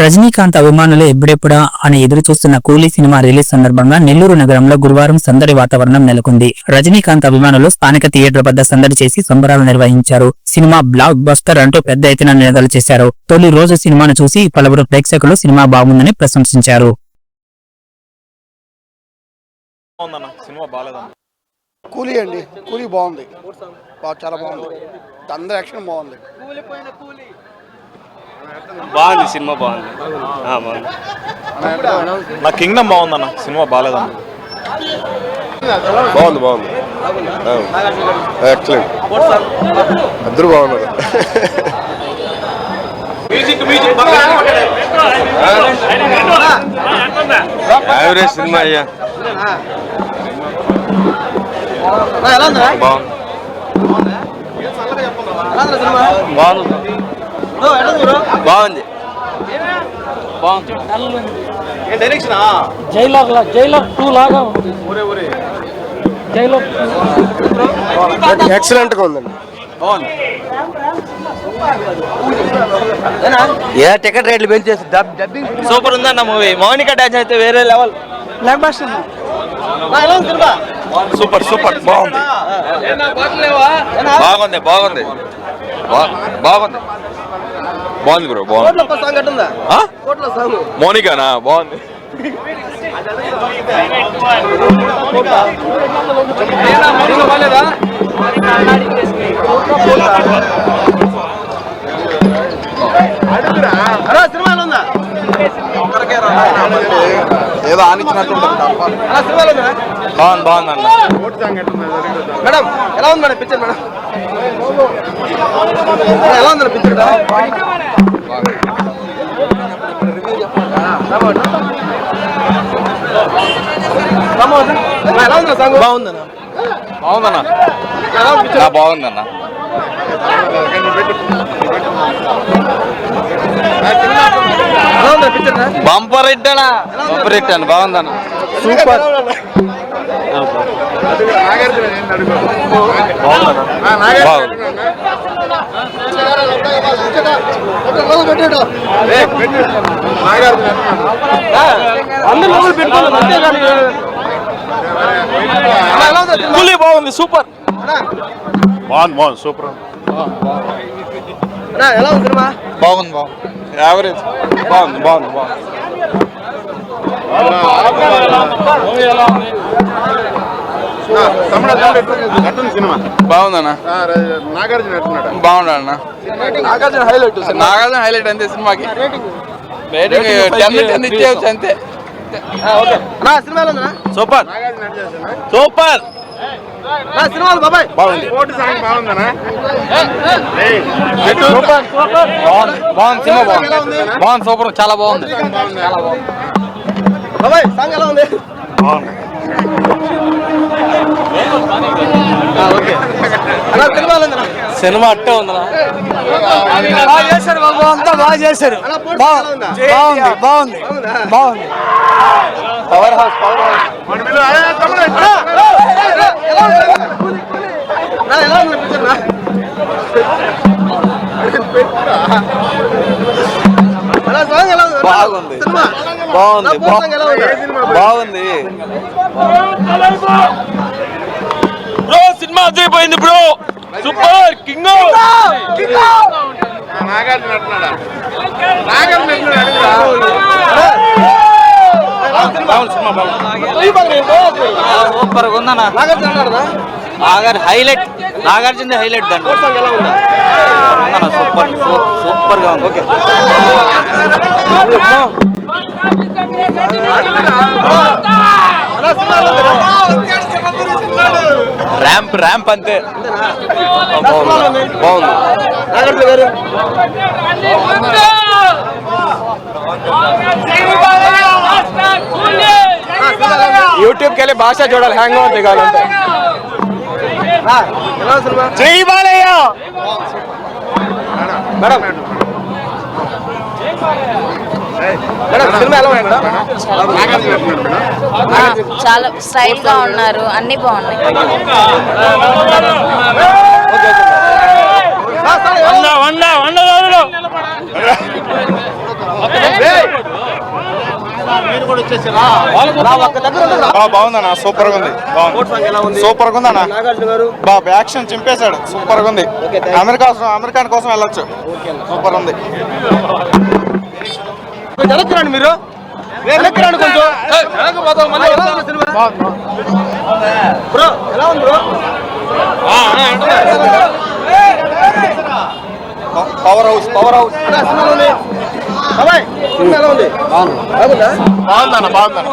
రజనీకాంత్ అభిమానులు ఎప్పుడెప్పుడా అని ఎదురు చూస్తున్న కూలీ సినిమా రిలీజ్ సందర్భంగా నెల్లూరు నగరంలో గురువారం సందడి వాతావరణం నెలకొంది. రజనీకాంత్ అభిమానులు స్థానిక థియేటర్ వద్ద సందడి చేసి సంబరాలు నిర్వహించారు. సినిమా బ్లాక్ బస్టర్ అంటూ పెద్ద ఎత్తున నినాదాలు చేశారు. తొలి రోజు సినిమాను చూసి పలువురు ప్రేక్షకులు సినిమా బాగుందని ప్రశంసించారు. బాగుందన్న? సినిమా బాగాలేదన్న కూలీ అండి. కూలీ బాగుంది. బా- చాలా బాగుంది. అందరు యాక్షన్ బాగుంది. బాగుంది సినిమా బాగుంది. ఆ, బాగుంది. నా కింగ్డమ్ బాగుందన్న సినిమా బాగాలేదన్న బాగుంది బాగుంది. ఎక్సలెంట్ అందరూ బాగున్నారు. యావరేజ్ సినిమా. అయ్యా. బాగుంది. బాగుంది. జైలర్ లా- జైలర్ టూ లాగా ఉంది. జైలర్ ఎక్సలెంట్గా ఉందండి. ఏ టికెట్ రేట్లు పెంచేసి డబ్బింగ్. సూపర్ ఉందన్న మూవీ మౌనిక డాన్స్ అయితే వేరే లెవెల్ సూపర్ సూపర్ బాగుంది. బాగుంది. బాగుంది బాగుంది. బాగుంది బ్రో బాగుంది? మోనికానా? బాగుంది. ఏదో ఆనిచ్చినట్టు బాగుంది బాగుంది అన్న మేడం ఎలా ఉంది మేడం పిక్చర్ మేడం ఎలా ఉంది పిక్చర్ ఎలా ఉంది సాంగ్ బాగుందన్న బాగుందన్న ఎలా ఉంది picture? ఆ, బాగుందన్న ఎలా ఉంది పిక్చర్ బంపర్ హిట్ అన్న బంపర్ హిట్ అన్న బాగుందన్న. సూపర్. అందరూ బాగుంది సూపర్. బాగుంది బాగుంది సూపర్. అన్నా, ఎలా ఉంది సినిమా బాగుంది. బాగుంది యావరేజ్ బాగుంది బాగుంది బాగుంది. బాగుందన్న. నాగార్జున హైలైట్ నాగార్జున హైలైట్ అంతే సినిమాకి. రేటింగ్ టెన్ టెన్ ఇచ్చేయచ్చు అంతే. ఓకే. అన్నా సినిమా ఎలా ఉందన్నా? సూపర్. సూపర్. బాబాయ్. బాగుంది. బాగుంది సినిమా బాగుంది. బాగుంది సూపర్. చాలా బాగుంది. ఎలా ఉంది ఆ, ఓకే అన్నా సినిమా ఎలా ఉందన్నా సినిమా అట్టే ఉందన్న బాగా చేశారు బాబు అంతా బాగా చేశారు అన్నా పోటీ ఎలా ఉందా? బాగుంది బాగుంది బాగుందా? బాగుంది పవర్ హౌస్ పవర్ హౌస్ ఎలా ఉంది నా ఎలా ఉంది పిక్చర్ నా అలా సాంగ్ ఎలా ఉంది బాగుంది. సినిమా బాగుంది. బాగుంది. బ్రో సినిమా అదిరిపోయింది బ్రో. సూపర్ కింగ్ సూపర్ ఉందన్న నాగార్జున నాగార్ హైలైట్. నాగార్జున హైలైట్ ఎలా ఉందా? ఉందన్న సూపర్ సూపర్గా ఉంది. ఓకే. ర్యాంప్ ర్యాంప్ అంతే నా సినిమా ఎలా ఉంది బాగుంది నాగార్జున గారు నా సినిమా ఎలా ఉంది యూట్యూబ్కి వెళ్ళి భాష చూడాలి హ్యాంగ్ అవుతుంది కావాలంటే నా, ఎలా ఉంది సినిమా జై బాలయ్య మేడం చాలా స్టైల్గా ఉన్నారు అన్ని బాగున్నాయి. ఆ, సరే, వంద వంద వంద రోజులు. ఏ, బాగుందన్న సూపర్గా ఉంది బాగుంది. సూపర్గా ఉందన్న బాబు యాక్షన్ చింపేశాడు. సూపర్గా ఉంది అమెరికా అమెరికా కోసం వెళ్ళొచ్చు. సూపర్ ఉంది మీరు వెనక్కిరండి కొంచెం బ్రో ఎలా ఉంది bro power house power house ఎలా ఉంది బాగుందా బాగుందన్న బాగుందన్న